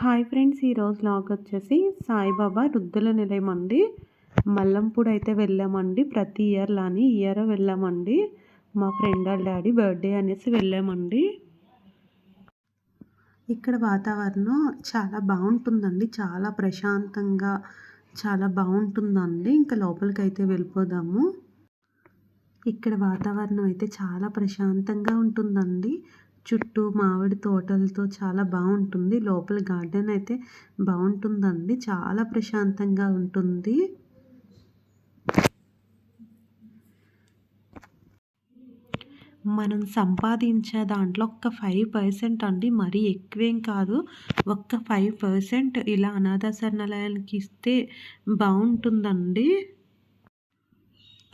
Hi friends ఈరోజు log వచ్చేసి సాయిబాబా వృద్ధుల నిలయం అండి. మల్లంపూడి అయితే వెళ్ళామండి. ప్రతి ఇయర్ లాని ఇయర్ వెళ్ళామండి. మా ఫ్రెండ్ వాళ్ళ డాడీ బర్త్డే అనేసి వెళ్ళామండి. ఇక్కడ వాతావరణం చాలా బాగుంటుందండి. చాలా ప్రశాంతంగా చాలా బాగుంటుందండి. ఇంకా లోపలికి అయితే వెళ్ళిపోదాము. ఇక్కడ వాతావరణం అయితే చాలా ప్రశాంతంగా ఉంటుందండి. చుట్టూ మామిడి తోటలతో చాలా బాగుంటుంది. లోపల గార్డెన్ అయితే బాగుంటుందండి. చాలా ప్రశాంతంగా ఉంటుంది. మనం సంపాదించే దాంట్లో ఒక్క ఫైవ్ పర్సెంట్ అండి. మరీ ఎక్కువేం కాదు. ఒక్క ఫైవ్ పర్సెంట్ ఇలా అనాథ శరణాలయానికి ఇస్తే బాగుంటుందండి.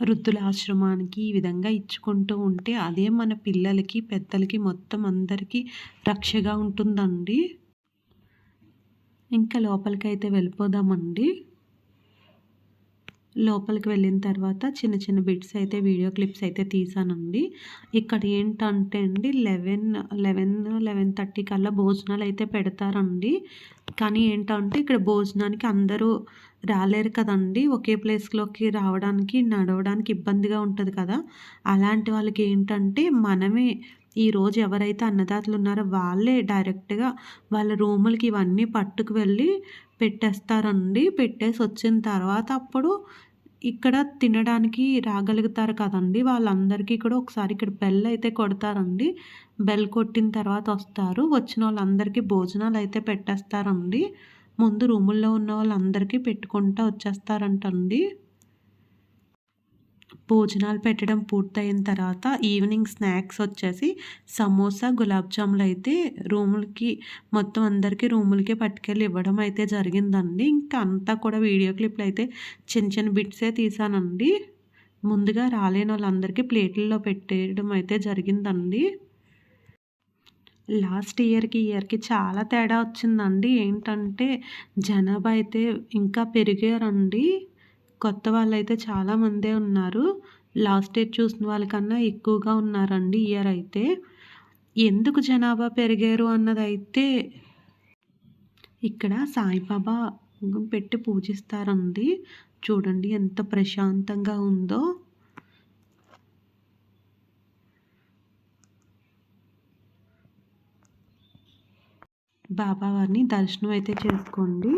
వృద్ధుల ఆశ్రమానికి ఈ విధంగా ఇచ్చుకుంటూ ఉంటే అదే మన పిల్లలకి పెద్దలకి మొత్తం అందరికీ రక్షగా ఉంటుందండి. ఇంకా లోపలికి అయితే వెళ్ళిపోదామండి. లోపలికి వెళ్ళిన తర్వాత చిన్న చిన్న బిట్స్ అయితే వీడియో క్లిప్స్ అయితే తీసానండి. ఇక్కడ ఏంటంటే అండి లెవెన్ లెవెన్ లెవెన్ థర్టీ కల్లా భోజనాలు అయితే పెడతారండి. కానీ ఏంటంటే ఇక్కడ భోజనానికి అందరూ రాలేరు కదండి. ఒకే ప్లేస్లోకి రావడానికి నడవడానికి ఇబ్బందిగా ఉంటుంది కదా. అలాంటి వాళ్ళకి ఏంటంటే మనమే ఈరోజు ఎవరైతే అన్నదాతలు ఉన్నారో వాళ్ళే డైరెక్ట్గా వాళ్ళ రూములకి ఇవన్నీ పట్టుకు వెళ్ళి పెట్టేస్తారండి. పెట్టేసి వచ్చిన తర్వాత అప్పుడు ఇక్కడ తినడానికి రాగలుగుతారు కదండి. వాళ్ళందరికీ కూడా ఒకసారి ఇక్కడ బెల్ అయితే కొడతారండి. బెల్ కొట్టిన తర్వాత వస్తారు. వచ్చిన వాళ్ళందరికీ భోజనాలు అయితే పెట్టేస్తారండి. ముందు రూముల్లో ఉన్న వాళ్ళందరికీ పెట్టుకుంటూ వచ్చేస్తారంటండి. భోజనాలు పెట్టడం పూర్తయిన తర్వాత ఈవినింగ్ స్నాక్స్ వచ్చేసి సమోసా గులాబ్ జాములు అయితే రూములకి మొత్తం అందరికీ రూములకి పట్టుకెళ్ళి ఇవ్వడం అయితే జరిగిందండి. ఇంకా అంతా కూడా వీడియో క్లిప్లు అయితే చిన్న చిన్న బిట్సే తీసానండి. ముందుగా రాలేని వాళ్ళందరికీ ప్లేట్లలో పెట్టేయడం అయితే జరిగిందండి. లాస్ట్ ఇయర్కి ఇయర్కి చాలా తేడా వచ్చిందండి. ఏంటంటే జనాభా అయితే ఇంకా పెరిగారండి. కొత్త వాళ్ళైతే చాలామందే ఉన్నారు. లాస్ట్ ఇయర్ చూసిన వాళ్ళకన్నా ఎక్కువగా ఉన్నారండి ఇయర్ అయితే. ఎందుకు జనాభా పెరిగారు అన్నదైతే ఇక్కడ సాయిబాబా పెట్టి పూజిస్తారండి. చూడండి ఎంత ప్రశాంతంగా ఉందో. బాబావారిని దర్శనం అయితే చేసుకోండి.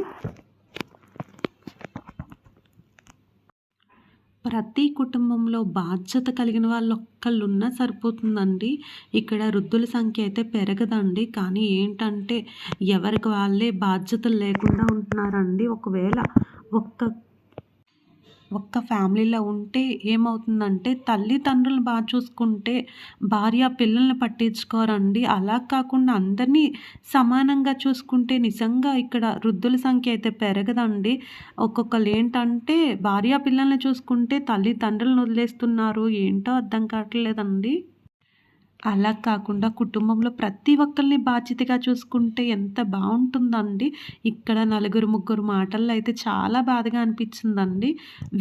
ప్రతి కుటుంబంలో బాధ్యత కలిగిన వాళ్ళు ఒక్కళ్ళు ఉన్నా సరిపోతుందండి. ఇక్కడ వృద్ధుల సంఖ్య అయితే పెరగదండి. కానీ ఏంటంటే ఎవరికి వాళ్ళే బాధ్యతలు లేకుండా ఉంటున్నారండి. ఒకవేళ ఒక్క ఒక్క ఫ్యామిలీలో ఉంటే ఏమవుతుందంటే తల్లిదండ్రులు బాగా చూసుకుంటే భార్య పిల్లల్ని పట్టించుకోరండి. అలా కాకుండా అందరినీ సమానంగా చూసుకుంటే నిజంగా ఇక్కడ వృద్ధుల సంఖ్య అయితే పెరగదండి. ఒక్కొక్కరు ఏంటంటే భార్య పిల్లల్ని చూసుకుంటే తల్లిదండ్రులను వదిలేస్తున్నారు. ఏంటో అర్థం కావట్లేదండి. అలా కాకుండా కుటుంబంలో ప్రతి ఒక్కరిని బాధ్యతగా చూసుకుంటే ఎంత బాగుంటుందండి. ఇక్కడ నలుగురు ముగ్గురు మాటల్లో అయితే చాలా బాధగా అనిపించిందండి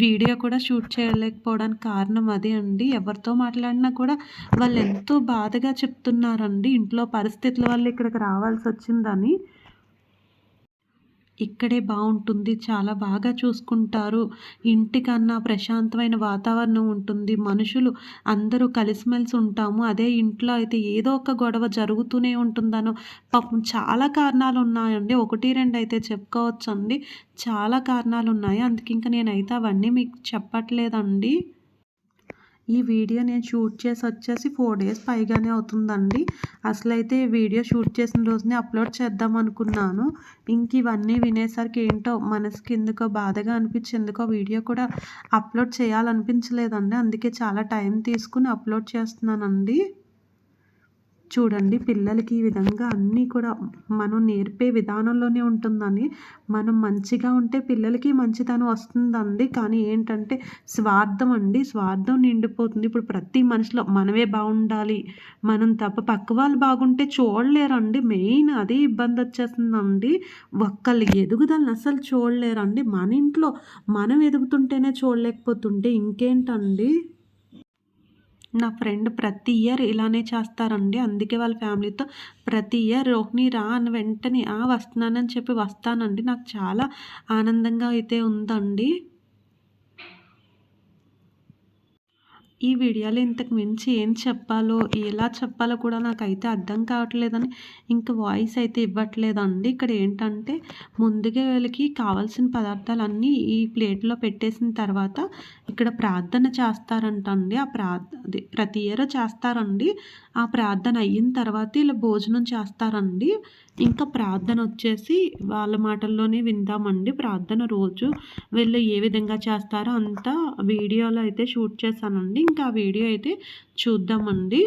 వీడియో కూడా షూట్ చేయలేకపోవడానికి కారణం అదే అండి. ఎవరితో మాట్లాడినా కూడా వాళ్ళు ఎంతో బాధగా చెప్తున్నారండి. ఇంట్లో పరిస్థితుల వల్ల ఇక్కడికి రావాల్సి వచ్చిందని. ఇక్కడే బాగుంటుంది చాలా బాగా చూసుకుంటారు. ఇంటికన్నా ప్రశాంతమైన వాతావరణం ఉంటుంది. మనుషులు అందరూ కలిసిమెలిసి ఉంటాము. అదే ఇంట్లో అయితే ఏదో ఒక గొడవ జరుగుతూనే ఉంటుందనో పాపం చాలా కారణాలు ఉన్నాయండి ఒకటి రెండు అయితే చెప్పుకోవచ్చండి. చాలా కారణాలు ఉన్నాయి అందుకే ఇంకా నేనైతే అవన్నీ మీకు చెప్పట్లేదండి. ఈ వీడియో నేను షూట్ చేసి వచ్చేసి ఫోర్ డేస్ పైగానే అవుతుందండి. అసలైతే వీడియో షూట్ చేసిన రోజునే అప్లోడ్ చేద్దాం అనుకున్నాను. ఇంక ఇవన్నీ వినేసరికి ఏంటో మనసుకి ఎందుకో బాధగా అనిపించి ఎందుకో వీడియో కూడా అప్లోడ్ చేయాలనిపించలేదండి. అందుకే చాలా టైం తీసుకుని అప్లోడ్ చేస్తున్నానండి. చూడండి పిల్లలకి ఈ విధంగా అన్నీ కూడా మనం నేర్పే విధానంలోనే ఉంటుందని. మనం మంచిగా ఉంటే పిల్లలకి మంచితనం వస్తుందండి. కానీ ఏంటంటే స్వార్థం అండి. స్వార్థం నిండిపోతుంది. ఇప్పుడు ప్రతి మనిషిలో మనమే బాగుండాలి. మనం తప్ప పక్క వాళ్ళు బాగుంటే చూడలేరండి. మెయిన్ అదే ఇబ్బంది వచ్చేస్తుందండి. ఒక్కళ్ళు ఎదుగుదలని అసలు చూడలేరండి. మన ఇంట్లో మనం ఎదుగుతుంటేనే చూడలేకపోతుంటే ఇంకేంటండి? నా ఫ్రెండ్ ప్రతి ఇయర్ ఇలానే చేస్తారండి. అందుకే వాళ్ళ ఫ్యామిలీతో ప్రతి ఇయర్ రోహిణి రా అని వెంటనే ఆ వస్తున్నానని చెప్పి వస్తానండి. నాకు చాలా ఆనందంగా అయితే ఉందండి. ఈ వీడియోలో ఇంతకు మించి ఏం చెప్పాలో ఎలా చెప్పాలో కూడా నాకైతే అర్థం కావట్లేదని ఇంకా వాయిస్ అయితే ఇవ్వట్లేదండి. ఇక్కడ ఏంటంటే ముందుగా వీళ్ళకి కావాల్సిన పదార్థాలన్నీ ఈ ప్లేట్లో పెట్టేసిన తర్వాత ఇక్కడ ప్రార్థన చేస్తారంటండి. ఆ ప్రార్థ ప్రతి ఇయర్ చేస్తారండి. ఆ ప్రార్థన అయిన తర్వాత ఇలా భోజనం చేస్తారండి. ఇంకా ప్రార్థన వచ్చేసి వాళ్ళ మాటల్లోనే విందామండి. ప్రార్థన రోజు వీళ్ళు ఏ విధంగా చేస్తారో అంతా వీడియోలో అయితే షూట్ చేశానండి. ఇంకా ఆ వీడియో అయితే చూద్దామండి.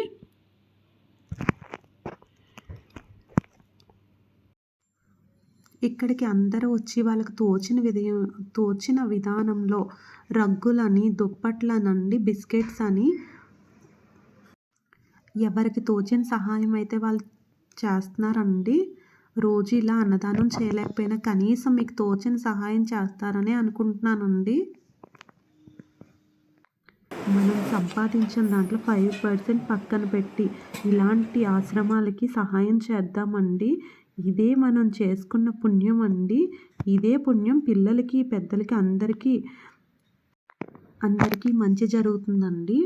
ఇక్కడికి అందరూ వచ్చి వాళ్ళకి తోచిన విధ తోచిన విధానంలో రగ్గులని దుప్పట్లనండి బిస్కెట్స్ అని ఎవరికి తోచిన సహాయం అయితే వాళ్ళు చేస్తున్నారండి. రోజు ఇలా అన్నదానం చేయలేకపోయినా కనీసం మీకు తోచిన సహాయం చేస్తారని అనుకుంటున్నానండి. మనం సంపాదించిన దాంట్లో ఫైవ్ పర్సెంట్ పక్కన పెట్టి ఇలాంటి ఆశ్రమాలకి సహాయం చేద్దామండి. ఇదే మనం చేసుకున్న పుణ్యం అండి. ఇదే పుణ్యం పిల్లలకి పెద్దలకి అందరికీ అందరికీ మంచి జరుగుతుందండి.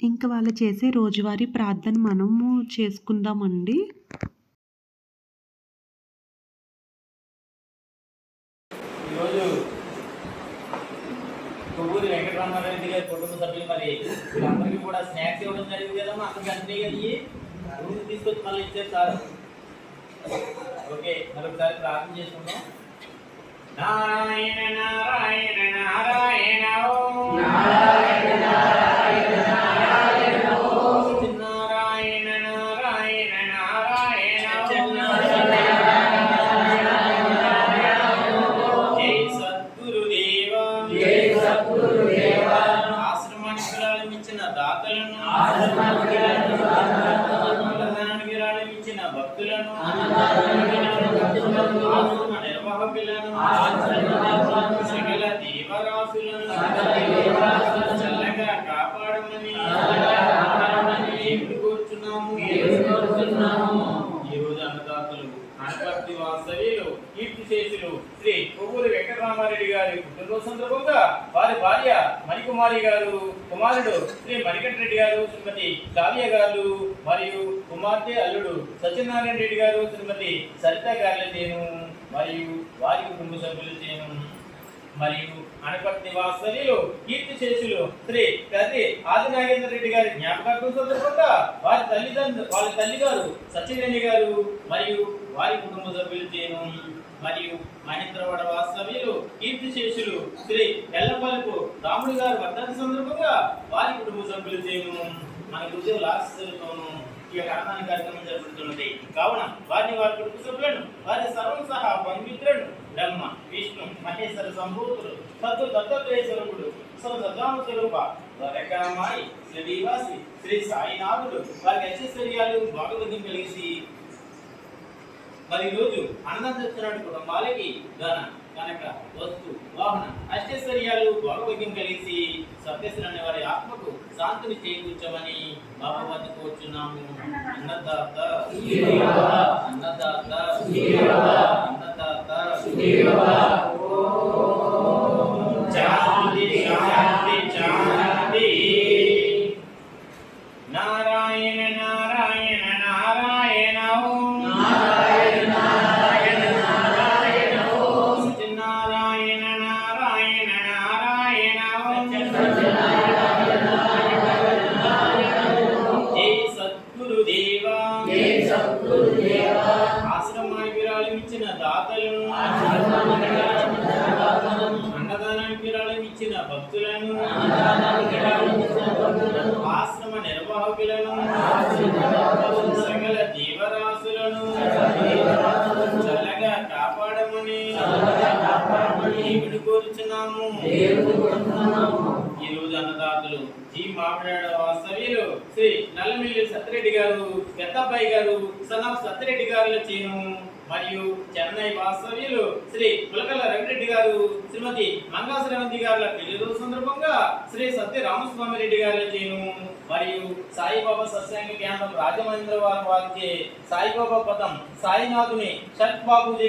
ఇంకా వాళ్ళు చేసే రోజువారీ ప్రార్థన మనము చేసుకుందామండి. ఈరోజు కొవ్వూరి వెంకటరామారెడ్డి గారి కుటుంబ సభ్యులు మరి వీళ్ళందరికీ కూడా స్నాక్స్ ఇవ్వడం జరిగింది కదమ్మా. అక్కడికి అంతే అయ్యి రూమ్ తీసుకొచ్చి మళ్ళీ ఇచ్చారు సార్. ఓకే మరొకసారి ప్రార్థన చేసుకుందాం. నారాయణ నారాయణ నారాయణ ఓం. సత్యనారాయణ దాతలను అన్నదానానికి ప్రారంభించిన భక్తులను ఆశ్రమ నిర్వాహకులను సకల దేవరాశులను చల్లగా కాపాడమని దేవుడు కోరుచున్నాము ఈ రోజు అన్నదాతలు అనపర్తి వాస్తవ్యులు కీర్తి శేషులు శ్రీ కొవ్వూరి వెంకటరామారెడ్డి గారి పుట్టినరోజు సందర్భంగా వారి భార్య మణికుమారి గారు కుమారుడు శ్రీ మణికంఠరెడ్డి గారు శ్రీమతి కావ్య గారు మరియు కుమార్తె అల్లుడు సత్యనారాయణ రెడ్డి గారు శ్రీమతి సరిత గారులతేను మరియు వారి కుటుంబ సభ్యులతేను మరియు అనపర్తి వాస్తవ్యులు కీర్తి శేషులు శ్రీ కర్రి ఆదినాగేంద్ర రెడ్డి గారి జ్ఞాపకార్థం సందర్భంగా వారి తల్లిదండ్రులు వారి తల్లి గారు సత్యవేణి గారు మరియు వారి కుటుంబ సభ్యులతేను మరియు మహేంద్రవాడ వాస్తవ్యులు శేషులు శ్రీ ఎల్లప్పలకు రాముడు గారు వర్ధంతి సందర్భంగా వారి కుటుంబ సభ్యులు చేయను. మన గురుదేవుల ఆశీస్సులతోనూ ఈ యొక్క అన్నదాన కార్యక్రమం జరుగుతున్నది. కావున వారిని వారి కుటుంబ సభ్యులను వారి సర్వం సహా బంధుమిత్రులను బ్రహ్మ విష్ణు మహేశ్వర సంభూతులు సత్తు దత్తాత్రేయస్వరూపుడు సదామ స్వరూప వరకమాయి శ్రీవాసి శ్రీ సాయినాథుడు వారికి ఐశ్వర్యాలు భాగవతం కలిసి మరి ఈ రోజు అన్నం తెస్తున్నట్టు కుటుంబాలకి ధన కనుక వస్తు వాహన అష్టైశ్వర్యాలు భోగభాగ్యం కలిసి సత్యశ్రీ వారి ఆత్మకు శాంతిని చేకూర్చమని బాబా కోరుచున్నాము. అన్నదాత అన్నదాత అన్నదాత శాంతి శాంతి చల్లగా కాపాడమని దేవుడు కోరుచున్నాము. ఈ రోజు అన్నదాతలు జీ మామిడాడ వాస్తవ్యులు శ్రీ నల్లమిల్లి సత్యరెడ్డి గారు పెద్దబ్బాయి గారు సన్ సత్యరెడ్డి గారుల చేను మరియు చెన్నై వాస్తవ్యులు శ్రీ పులకల రవిరెడ్డి గారు శ్రీమతి మంగా శ్రవంతి గారుల పెళ్ళి రోజు సందర్భంగా శ్రీ సత్య రామస్వామి రెడ్డి గారి చేను మరియు సాయిబాబా సత్సంగ కేంద్రం రాజమహేంద్ర వారి వారిచే సాయిబాబా పదం సాయినాథుని షట్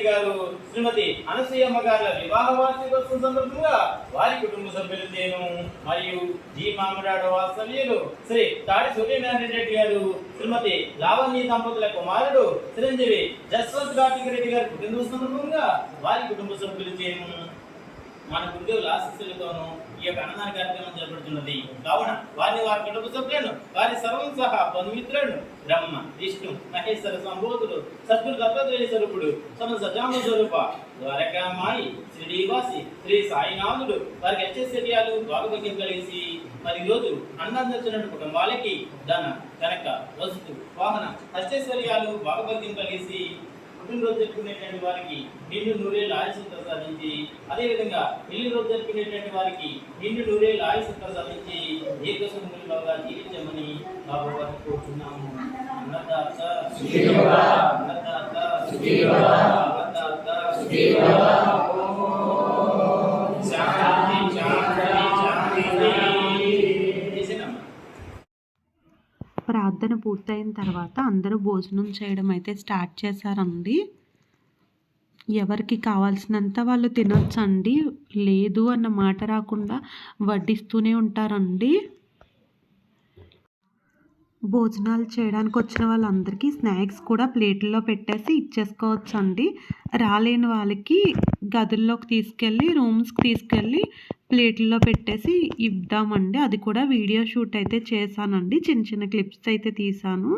గారు శ్రీమతి అనసూయమ్మ గారుల వివాహ వార్షికోత్సవం సందర్భంగా వారి కుటుంబ సభ్యులు చేను మరియు జీ మామిడాడ వాస్తవ్యులు శ్రీ తాడి సూర్యనారాయణ రెడ్డి గారు శ్రీమతి లావణ్య దంపతుల కుమారుడు చిరంజీవి జస్వంత్ కార్తిక్ రెడ్డి గారి కుటుంబ సందర్భంగా వారి కుటుంబ సభ్యులు చేను మన గురుదేవుల ఆశస్సులతోనూ ఈ యొక్క అన్నదాన కార్యక్రమం జరపడుతున్నది కావున వారిని వారి కుటుంబ సభ్యులను వారి సర్వం సహా బంధుమిత్రులను బ్రహ్మ విష్ణు మహేశ్వర సంబోధుడు సద్గురు దత్తాత్రేయ స్వరూపుడు సమ సజామ స్వరూప ద్వారకామాయి శ్రీనివాసి శ్రీ సాయినాథుడు వారికి అత్యశ్చర్యాలు భాగభగ్యం కలిసి మరి రోజు అన్నందించిన కుటుంబాలకి ధన కనక వస్తు వాహన అత్యశ్వర్యాలు భాగభగ్యం కలిసి పుట్టినరోజు జరుపుకునేటువంటి వారికి నిండు నూరేళ్ళు ఆయుష్ ప్రసాదించి అదేవిధంగా పెళ్ళి రోజు జరుపుకునేటువంటి వారికి నిండు నూరేళ్ళు ఆయుష్ ప్రసాదించి దీర్ఘ సుమంగళంగా జీవించమని బాబు వారిని కోరుతున్నాము అన్నదాత అన్నదాత అన్నదాత ప్రార్థన పూర్తయిన తర్వాత అందరూ భోజనం చేయడం అయితే స్టార్ట్ చేశారండి. ఎవరికి కావాల్సినంత వాళ్ళు తినొచ్చండి. లేదు అన్న మాట రాకుండా వడ్డిస్తూనే ఉంటారండి. భోజనాలు చేయడానికి వచ్చిన వాళ్ళందరికీ స్నాక్స్ కూడా ప్లేట్లో పెట్టేసి ఇచ్చేసుకోవచ్చండి. రాలేని వాళ్ళకి గదుల్లోకి తీసుకెళ్ళి రూమ్స్కి తీసుకెళ్ళి ప్లేట్లో పెట్టేసి ఇద్దామండి. అది కూడా వీడియో షూట్ అయితే చేశానండి. చిన్న చిన్న క్లిప్స్ అయితే తీసాను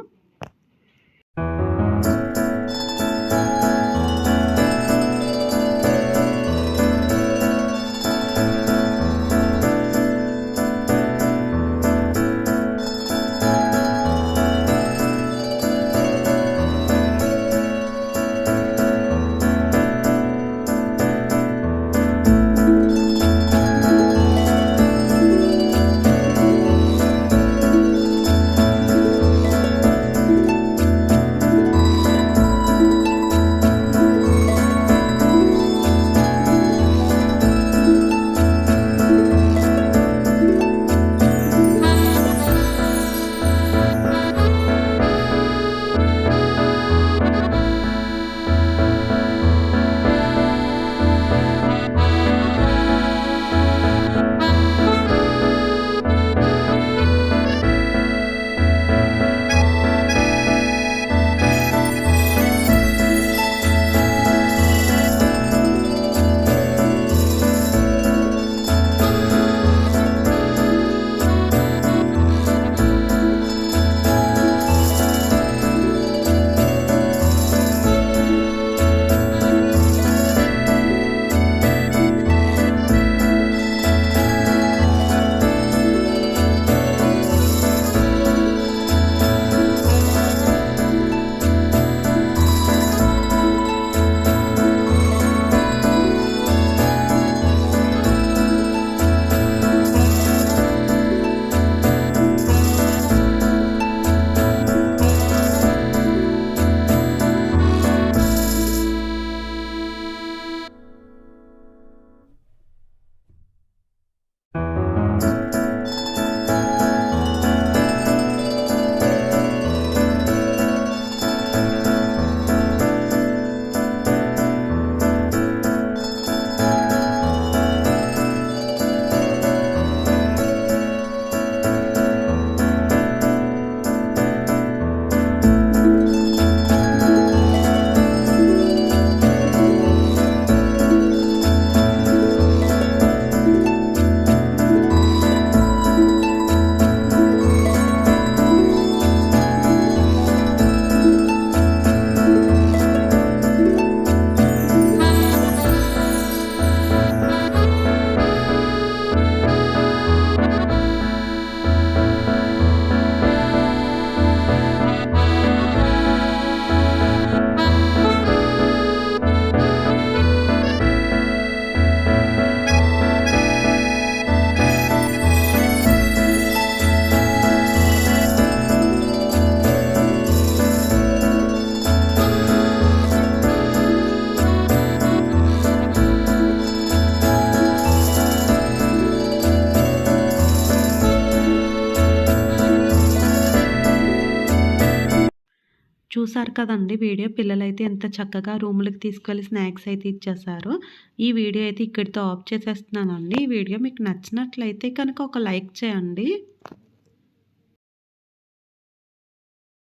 చూసారు కదండి వీడియో. పిల్లలైతే ఎంత చక్కగా రూములకి తీసుకెళ్ళి స్నాక్స్ అయితే ఇచ్చేసారు. ఈ వీడియో అయితే ఇక్కడితో ఆఫ్ చేసేస్తున్నానండి. ఈ వీడియో మీకు నచ్చినట్లయితే కనుక ఒక లైక్ చేయండి.